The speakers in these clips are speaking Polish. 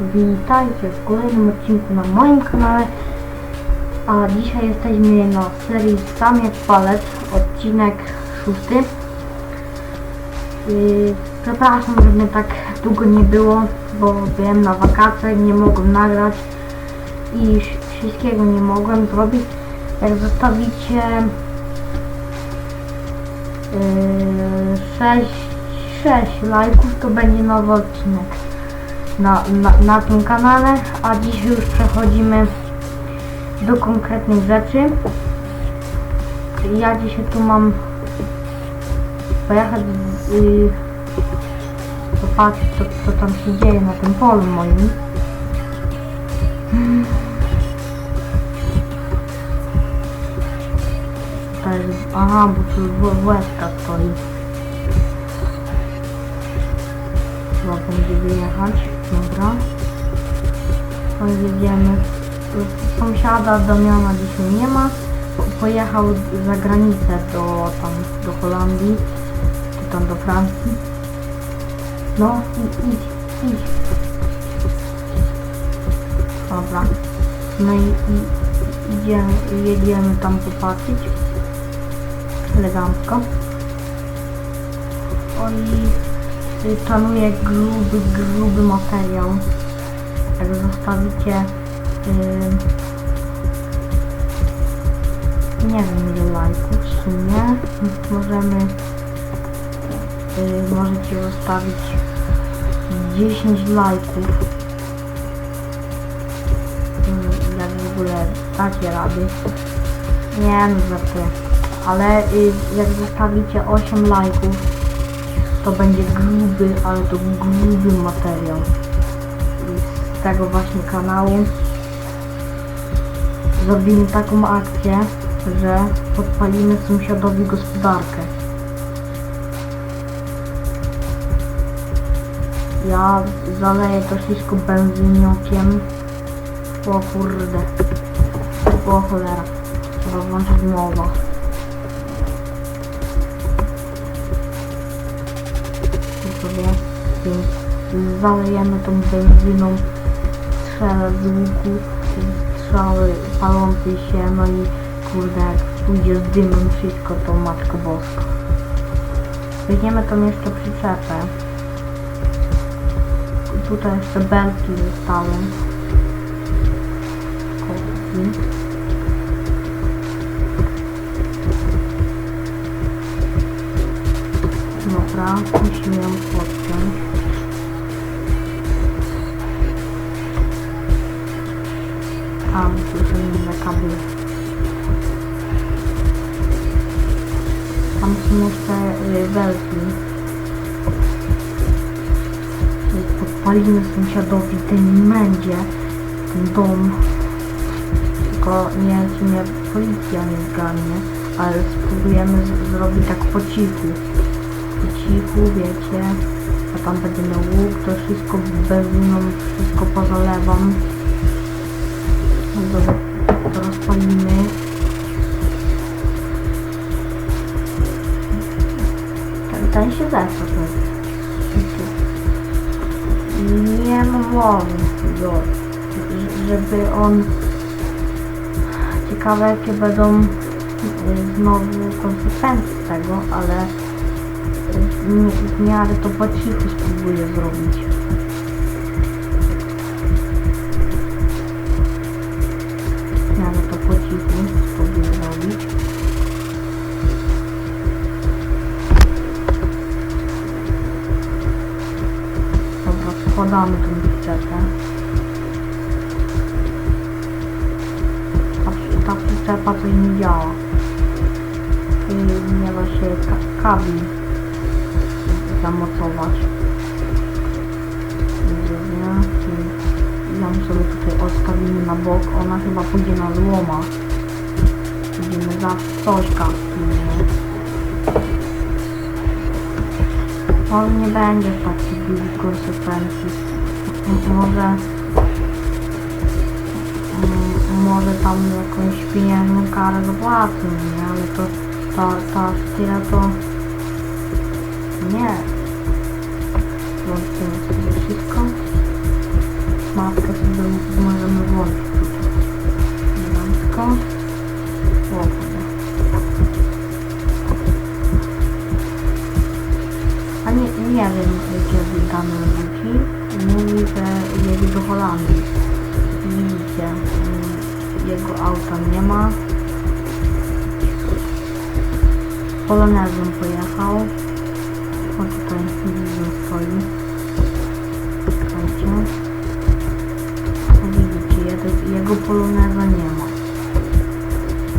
Witajcie w kolejnym odcinku na moim kanale. A dzisiaj jesteśmy na serii Samiec Palec, odcinek szósty. Yy, przepraszam, że mnie tak długo nie było, bo byłem na wakacjach, nie mogłem nagrać i wsz- wszystkiego nie mogłem zrobić. Jak zostawicie yy, 6, 6 lajków, to będzie nowy odcinek na, na, na tym kanale, a dzisiaj już przechodzimy do konkretnych rzeczy. Ja dzisiaj tu mam pojechać yy, zobaczyć co, co tam się dzieje na tym polu moim. Aha, bo tu łezka stoi. Chyba będzie wyjechać. Jedziemy. Sąsiada Damiana dzisiaj nie ma. Pojechał za granicę do tam do Holandii. Czy tam do Francji. No i idź, idź. Dobra. No i, i idziemy, jedziemy tam popatrzeć. Elegancko. Oni y, planuję gruby, gruby materiał. Jak zostawicie y, nie wiem ile lajków w sumie możemy y, możecie zostawić 10 lajków. Y, jak w ogóle dacie rady. Nie no żartuję. Ale y, jak zostawicie 8 lajków to będzie gruby, ale to gruby materiał tego właśnie kanału zrobimy taką akcję, że podpalimy sąsiadowi gospodarkę. Ja zaleję to wszystko benzyniokiem. O kurde. O cholera. Trzeba włączyć mowa. Tu sobie zalejemy tą benzyną strzelę z łuku, strzały palącej się, no i kurde jak pójdzie z dymem wszystko to Matko Boska. Weźmiemy tą jeszcze przyczepę. Tutaj jeszcze belki zostały. Kostki. Dobra, musimy ją podciąć. Tu są inne kable. Tam są jeszcze y, belki. Podpalimy sąsiadowi ten mędzie, ten dom. Tylko nie wiem, czy mnie policja nie zgarnie, ale spróbujemy zrobić tak po cichu. Po cichu, wiecie. A tam będzie miał łuk, to wszystko benzyną, wszystko pozalewam. Dobra, to rozpalimy. Ten, się zeszł. Nie ż- żeby on... Ciekawe jakie będą y, znowu konsekwencje tego, ale w miarę to po cichu spróbuję zrobić. Przyczepę. Ta, przy- ta przyczepa coś nie działa. I nie da się ka kabli zamocować. Ją sobie tutaj odstawimy na bok. Ona chyba pójdzie na złoma. Idziemy za coś kapnie. Może nie będzie takich dużych konsekwencji. Może... m- Może tam jakąś pieniężną karę zapłacę, nie? Ale to... Ta, ta tyle to... Nie. Włączymy sobie wszystko. to sobie możemy włączyć tutaj. Elegancko. O, kurde. A nie, nie wiem kiedy damy wróci. Mówi, że jedzie do Holandii. Widzicie, jego auta nie ma. Polonezem pojechał. O tutaj widzę stoi. Czekajcie. Widzicie, jego, poloneza nie ma.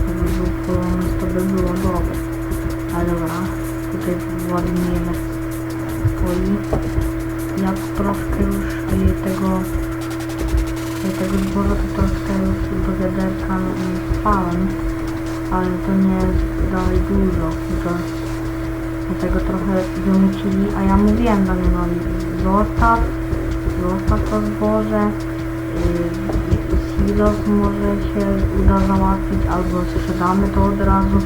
Gdyby był polonez, to by było dobre. Ale dobra, tutaj Władimir stoi. Ja troszkę już tego tego dworu to troszkę już do wiaderka spałem, ale to nie jest dalej dużo, to dlatego trochę wymycili, a ja mówiłem Damianowi, zostaw, zostaw to zboże, y, silos może się uda załatwić, albo sprzedamy to od razu.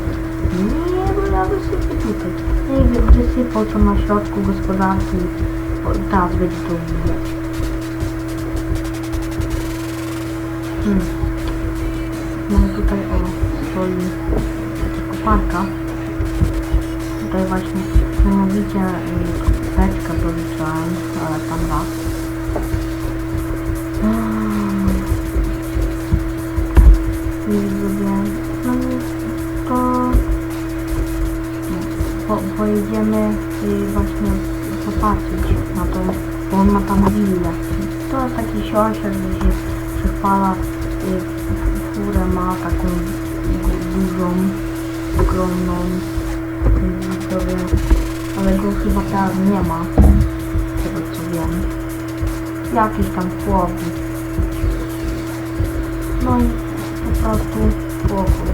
Nie, bo ja wysypię tutaj. Nie wiem, wysypał to na środku gospodarki, teraz będzie to widać. Hmm. No i tutaj o, stoi koparka. Tutaj właśnie mianowicie y, beczkę policzyłem, ale tam raz. Mm. I zrobię, no to po, pojedziemy y, właśnie popatrzeć na to, bo on ma tam willę. To jest taki siosier, że się przychwala, y, furę ma taką du- dużą, ogromną, widzowie, ale go chyba teraz nie ma, z tego co wiem. Jakiś tam chłopi. No i po prostu chłopy.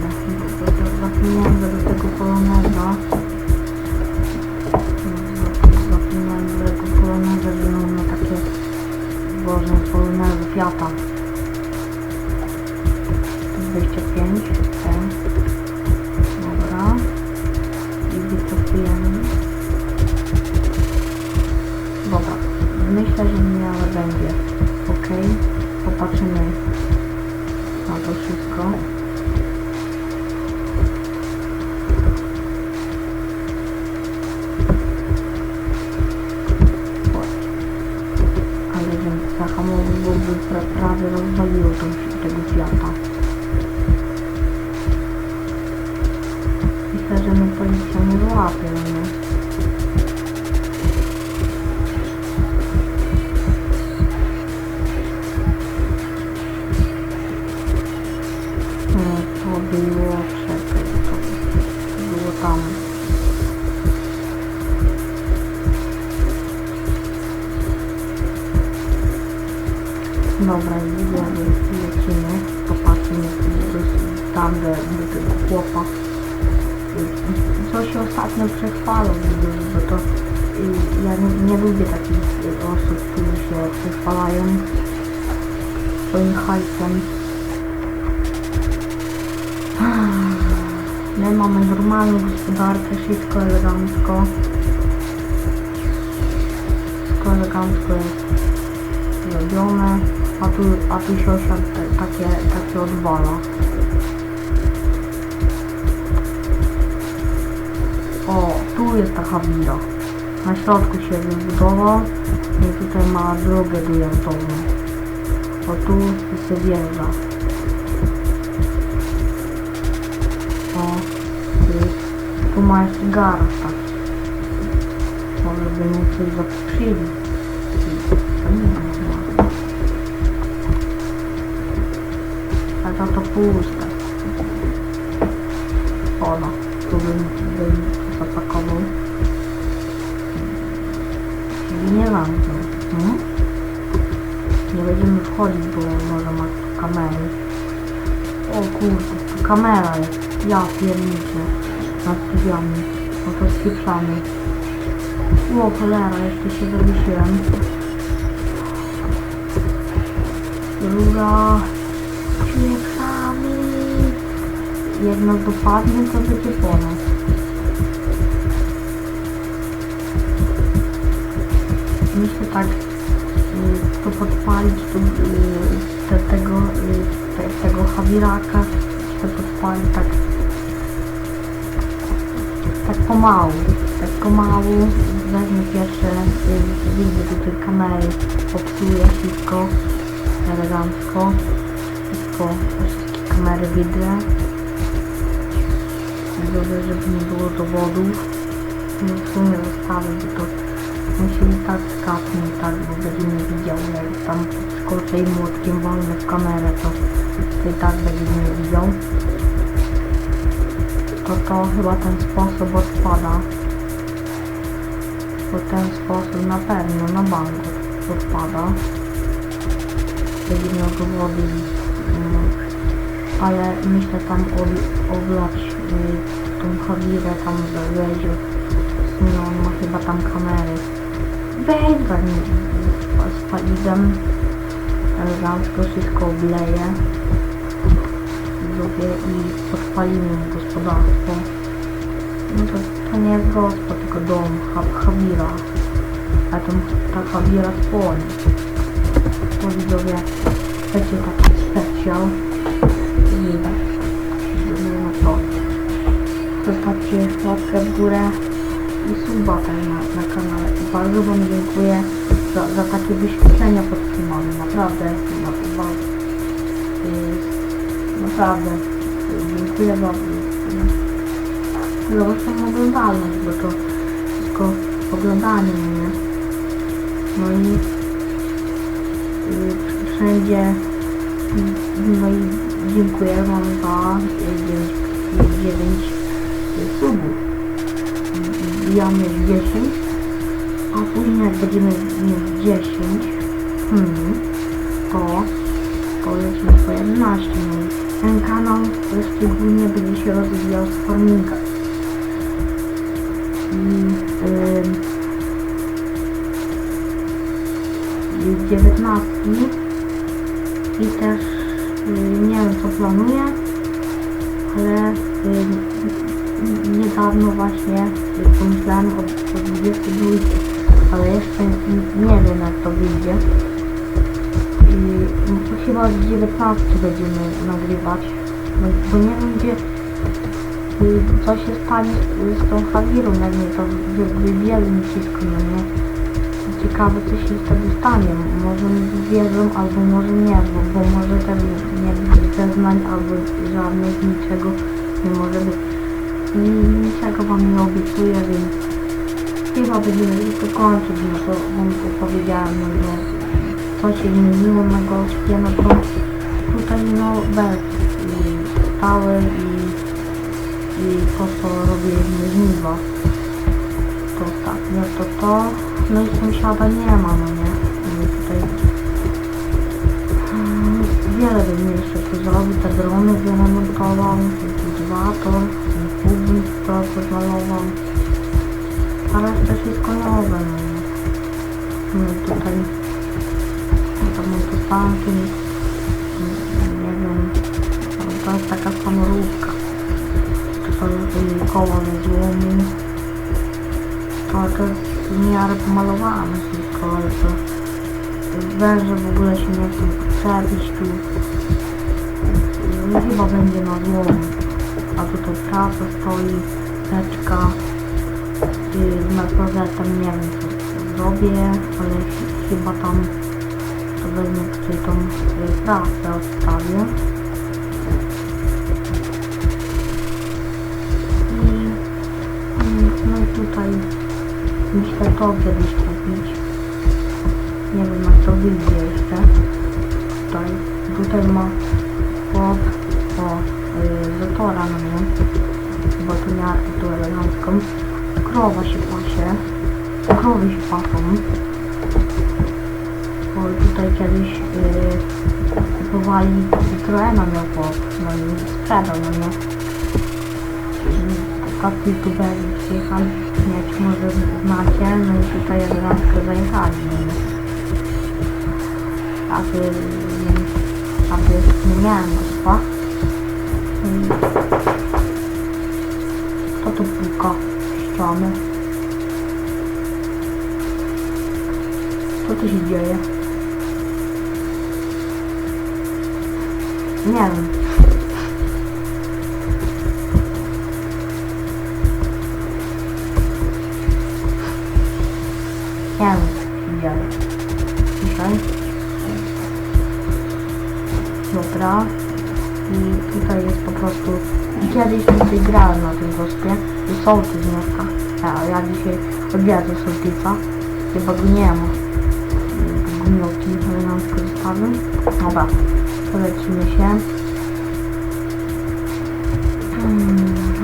Na to wszystko było, czekaj, było tam. Dobra, widzowie, lecimy, popatrzmy tam, do tego chłopa co się ostatnio przechwalą, bo to ja nie, nie lubię takich osób, które się przechwalają swoim hajsem. My mamy normalną gospodarkę, wszystko elegancko. Wszystko elegancko jest zrobione, a tu, a tu się osiad- takie, takie odwala. O, tu jest taka winda. Na środku się wybudował i tutaj ma drogę dojazdową. O, tu się wjeżdża. O, tu, tu ma jeszcze garaż. Może by mu coś zaprzyli. To nie wiem, chyba. A to to puste. O no, tu bym, bym zapakował. Czyli nie zamknął. Hmm? Nie będziemy wchodzić, bo może ma tu kamery. O kurde, kamera jest. Ja pierniczę. Nad drzwiami. No to spieprzamy. O cholera, jeszcze się zawiesiłem. Rura. Spieprzamy. Jak nas dopadnie, to będzie po nas. My się tak y, tu podpalić tu, y, te, tego, y, tego Hawiraka, chcę podpalić tak tak pomału, tak pomału. Wezmę pierwsze, widzę tutaj kamery, popsuję wszystko elegancko, wszystko, wszystkie kamery widzę, zrobię, żeby nie było dowodów, no w sumie zostawię, bo to musi tak skapnie, tak, bo będzie nie widział, jak tam skoczę i młotkiem wolny w kamerę, to, i tak będzie nie widział to to chyba ten sposób odpada. Bo ten sposób na pewno na bank odpada. Będzie miał dowody. mm, Ale myślę tam y, tą Hawirę tam wejdzie. No on ma chyba tam kamery. Wejdę z paliwem. Elegancko wszystko obleję zrobię i podpalimy gospodarstwo. No to, to nie jest gospod, tylko dom, ha, Habira. A tam ta Habira spłonie. To widzowie, chcecie taki specjal i zrobimy to. Zostawcie łapkę w górę i suba na, na kanale. Bardzo wam dziękuję za, za takie wyświetlenia pod filmami. Naprawdę, na, bardzo. Jest Naprawdę. Dziękuję bardzo. Zobacz tą oglądalność, bo to wszystko oglądanie, nie? No i y, wszędzie no i dziękuję wam za 9 subów. Wbijamy 10, a później jak będziemy mieć 10, hmm, to lecimy po 11 no ten kanał szczególnie będzie się rozwijał z farminga. I, y, 19 i też y, nie wiem co planuję, ale y, niedawno właśnie pomyślałem o, o 22, ale jeszcze nie wiem jak to wyjdzie. No, to chyba z 19 będziemy nagrywać. No, bo nie wiem gdzie y, co się stanie z, tą Hawirą, jak mnie to wy- wybieli mi wszystko, no nie? Ciekawe co się wtedy stanie. Może mi wierzą, albo może nie, bo, bo może też nie być zeznań, albo żadnych, niczego nie może być. Niczego wam nie obiecuję, więc chyba będziemy to kończyć, no to wam to powiedziałem, no, no co się zmieniło na gospie, no to tutaj no bez i stały i, i to co robiliśmy żniwo. To ostatnio to to, no i sąsiada nie ma, no nie? No tutaj mm, wiele bym jeszcze tu zrobił, te drony wyremontował, kultywator, kubnik to pozwalował, ale to wszystko nowe, no nie? No tutaj tanki, nie wiem, to jest taka samorówka. To jest koło ze złomu. To, to jest w miarę pomalowane tylko, ale to węże w ogóle się nie chcą przebić tu. No, chyba będzie na złomu. A tutaj praca stoi, teczka. Yy, nad klozetem nie wiem co zrobię, ale ch- chyba tam wezmę tutaj tą pracę odstawię. No i tutaj myślę to kiedyś kupić. Nie wiem jak to wyjdzie jeszcze. Tutaj, tutaj ma pod o y, zatora na mnie, bo tu miała tu elegancką. Krowa się pasie, krowy się pasą bo tutaj kiedyś yy, kupowali Citroena miał chłop, no i sprzedał, no nie? Tacy youtuberzy przyjechali, mieć może znacie, no i tutaj elegancko zajechali, no nie? A ty, a ty nie miałem gospa. Kto tu puka ściany? Co tu się dzieje? Nie wiem, widziałem. Dzisiaj. Dobra. I tutaj jest po prostu... Kiedyś tutaj grałem na tym wyspie i sołtys mieszka. A ja dzisiaj odwiedzę sołtysa. Chyba go nie ma. Gnioki elegancko zostawię. Dobra, polecimy się.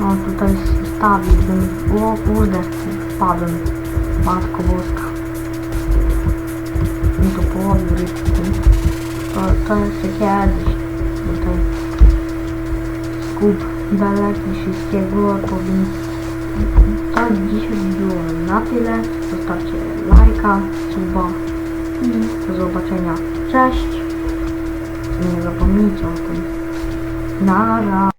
O, tutaj stawić bym... O kurde, wpadłem. Matko boska. Mi to połowił rybki. To, to jeszcze kiedyś. Tutaj skup daleki wszystkiego powinien... To dzisiaj było na tyle. Zostawcie lajka, suba i do zobaczenia. Cześć! Nie zapomnijcie o tym. Na razie.